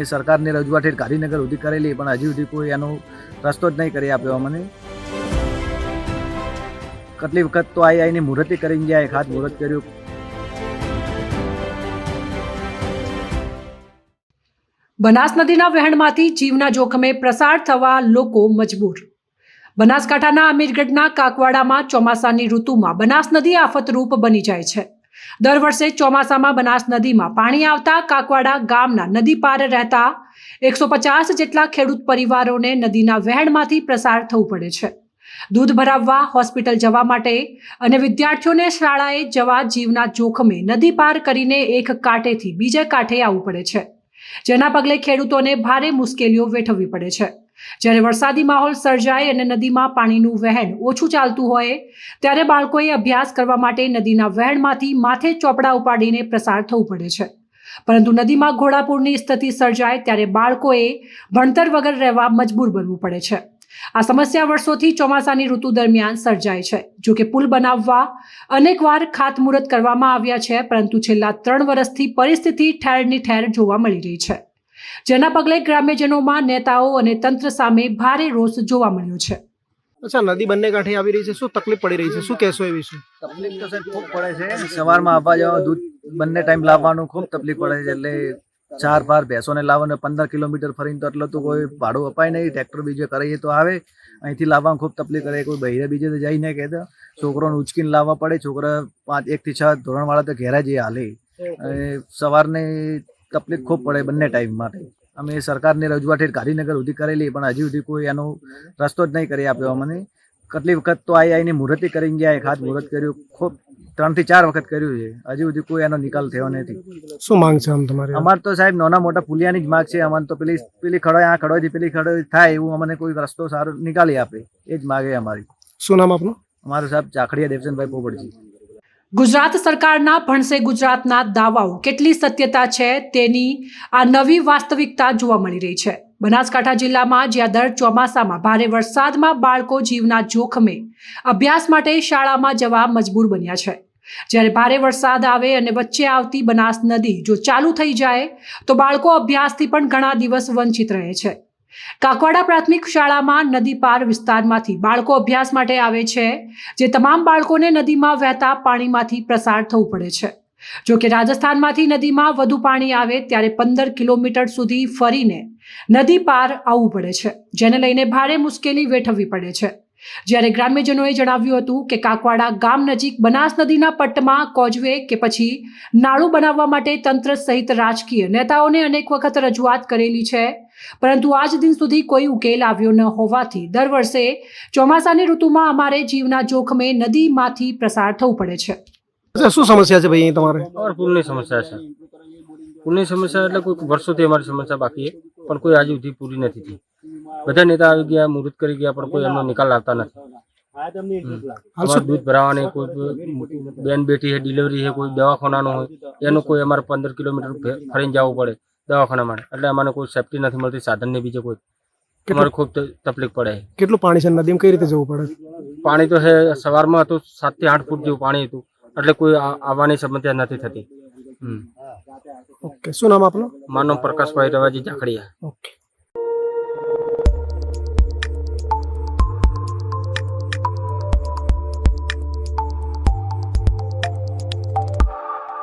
અમે સરકારની રજૂઆત હેઠ ગાંધીનગર સુધી કરેલી, પણ હજી સુધી કોઈ એનો રસ્તો જ નહીં કરી આપ્યો અમને. કેટલી વખત તો આવી આવીને મુહૂર્તે કરીને ગયા, એક હાથ મુહૂર્ત કર્યું. બનાસ નદીના વહેણમાંથી જીવના જોખમે પ્રસાર થવા લોકો મજબૂર. બનાસકાંઠાના અમીરગઢના કાકવાડામાં ચોમાસાની ઋતુમાં બનાસ નદી આફતરૂપ બની જાય છે. દર વર્ષે ચોમાસામાં બનાસ નદીમાં પાણી આવતા કાકવાડા ગામના નદી પાર રહેતા એકસો પચાસ જેટલા ખેડૂત પરિવારોને નદીના વહેણમાંથી પ્રસાર થવું પડે છે. દૂધ ભરાવવા, હોસ્પિટલ જવા માટે અને વિદ્યાર્થીઓને શાળાએ જવા જીવના જોખમે નદી પાર કરીને એક કાંઠેથી બીજે કાંઠે આવવું પડે છે. જેના પગલે ખેડૂતોને ભારે મુશ્કેલીઓ વેઠવવી પડે છે. જ્યારે વરસાદી માહોલ સર્જાય અને નદીમાં પાણીનું વહેણ ઓછું ચાલતું હોય, ત્યારે બાળકોએ અભ્યાસ કરવા માટે નદીના વહેણમાંથી માથે ચોપડા ઉપાડીને પ્રસાર થવું પડે છે. પરંતુ નદીમાં ઘોડાપૂરની સ્થિતિ સર્જાય ત્યારે બાળકોએ ભણતર વગર રહેવા મજબૂર બનવું પડે છે. આ સમસ્યા વર્ષોથી ચોમાસાની ઋતુ દરમિયાન સર્જાય છે. જો કે પુલ બનાવવા અનેકવાર ખાતમુહૂર્ત કરવામાં આવ્યા છે, પરંતુ છેલ્લા ત્રણ વર્ષથી પરિસ્થિતિ ઠેરની ઠેર જોવા મળી રહી છે. જેના પગલે ગ્રામ્યજનોમાં નેતાઓ અને તંત્ર સામે ભારે રોષ જોવા મળ્યો છે. અચ્છા નદી બંને કાંઠે આવી રહી છે. શું તકલીફ પડી રહી છે? શું કહેશો એ વિશે? તકલીફ તો સાહેબ ખૂબ પડે છે. સવારમાં આવવા જવા દૂધ બંને ટાઈમ લાવવાનું ખૂબ તકલીફ પડે છે. એટલે ચાર બાર ભેંસોને લાવવાને પંદર કિલોમીટર ફરીને તો એટલે તો કોઈ ભાડું અપાય નહીં. ટ્રેક્ટર બીજે કરીએ તો આવે. અહીંથી લાવવામાં ખૂબ તકલીફ કરે. કોઈ બહેરે બીજે તો જઈ નહીં કહેતા. છોકરોને ઉચકીને લાવવા પડે. છોકરા પાંચ એકથી છ ધોરણવાળા તો ઘેરા જઈએ હાલે. અને સવારને તકલીફ ખૂબ પડે બંને ટાઈમ માટે. અમે સરકારની રજૂઆત ગાંધીનગર સુધી કરેલી પણ હજી સુધી કોઈ એનો રસ્તો જ નહીં કરી આપ્યો અમને. કેટલી વખત તો આઈ આવીને મુહૂર્તે કરી ગયા એક હાથ મુહૂર્ત કર્યું ખૂબ ત્રણથી ચાર વખત કર્યું છે. હજી સુધી કોઈ એનો નિકાલ થયો નથી. શું માંગ છે આમ તમારી? અમાર તો સાહેબ નાના મોટા પુલિયાની જ માગ છે. અમારે તો પેલી પેલી ખડોય આ ખડોયથી પેલી ખડોય થાય એવું અમને કોઈ રસ્તો સારો નિકાલી આપે. એ જ માગે અમારી. શું નામ આપનું? અમારું સાહેબ ચાખડીયા દેવચંદભાઈ પોપડજી. ગુજરાત સરકારના ભણશે ગુજરાતના દાવાઓ. કેટલી સત્યતા છે તેની આ નવી વાસ્તવિકતા જોવા મળી રહી છે. બનાસકાંઠા જિલ્લામાં જ્યાં દર ચોમાસામાં ભારે વરસાદમાં બાળકો જીવના જોખમે અભ્યાસ માટે શાળામાં જવા મજબૂર બન્યા છે. જ્યારે ભારે વરસાદ આવે અને વચ્ચે આવતી બનાસ નદી જો ચાલુ થઈ જાય, તો બાળકો અભ્યાસથી પણ ઘણા દિવસ વંચિત રહે છે. કાકવાડા પ્રાથમિક શાળામાં નદી પાર વિસ્તારમાંથી બાળકો અભ્યાસ માટે આવે છે, જે તમામ બાળકોને નદીમાં વહેતા પાણીમાંથી પ્રસાર થવું પડે છે. જો કે રાજસ્થાનમાંથી નદીમાં વધુ પાણી આવે, ત્યારે પંદર કિલોમીટર સુધી ફરીને નદી પાર આવવું પડે છે, જેને લઈને ભારે મુશ્કેલી વેઠવવી પડે છે. જ્યારે ગ્રામ્યજનોએ જણાવ્યું હતું કે કાકવાડા ગામ નજીક બનાસ નદીના પટ્ટમાં કોજવે કે પછી નાળું બનાવવા માટે તંત્ર સહિત રાજકીય નેતાઓને અનેક વખત રજૂઆત કરેલી છે. પરંતુ આજ દિન સુધી કોઈ ઉકેલ આવ્યો ન હોવાથી દર વર્ષે ચોમાસાની ઋતુમાં અમારે જીવના જોખમે નદીમાંથી પ્રસાર થવું પડે છે. શું સમસ્યા છે ભાઈ તમારે? પુલની સમસ્યા છે. પુલની સમસ્યા એટલે કોઈ વર્ષોથી અમારી સમસ્યા બાકી પણ કોઈ હજુ સુધી પૂરી નથી થઈ. બધા નેતા આવી ગયા મુહૂર્ત કરી ગયા પણ કોઈ એમનો નિકાલ આવતા નથી. અમારે દૂધ ભરાવાની કોઈ બેન બેઠી છે ડિલિવરી છે કોઈ દવાખાનાનું હોય એનું કોઈ અમારે પંદર કિલોમીટર ફરીને જવું પડે દવાખાના માટે. એટલે અમારે કોઈ સેફટી નથી મળતી સાધનની બીજે કોઈ. અમારે ખૂબ તકલીફ પડે. કેટલું પાણી છે? નદીમાં કઈ રીતે જવું પડે? પાણી તો છે સવારમાં હતું સાતથી આઠ ફૂટ જેવું પાણી હતું. એટલે કોઈ આવવાની સમસ્યા નથી થતી. ઓકે શું નામ આપનું? માનવ પ્રકાશભાઈ રવાજી ઝાખડિયા ઓકે.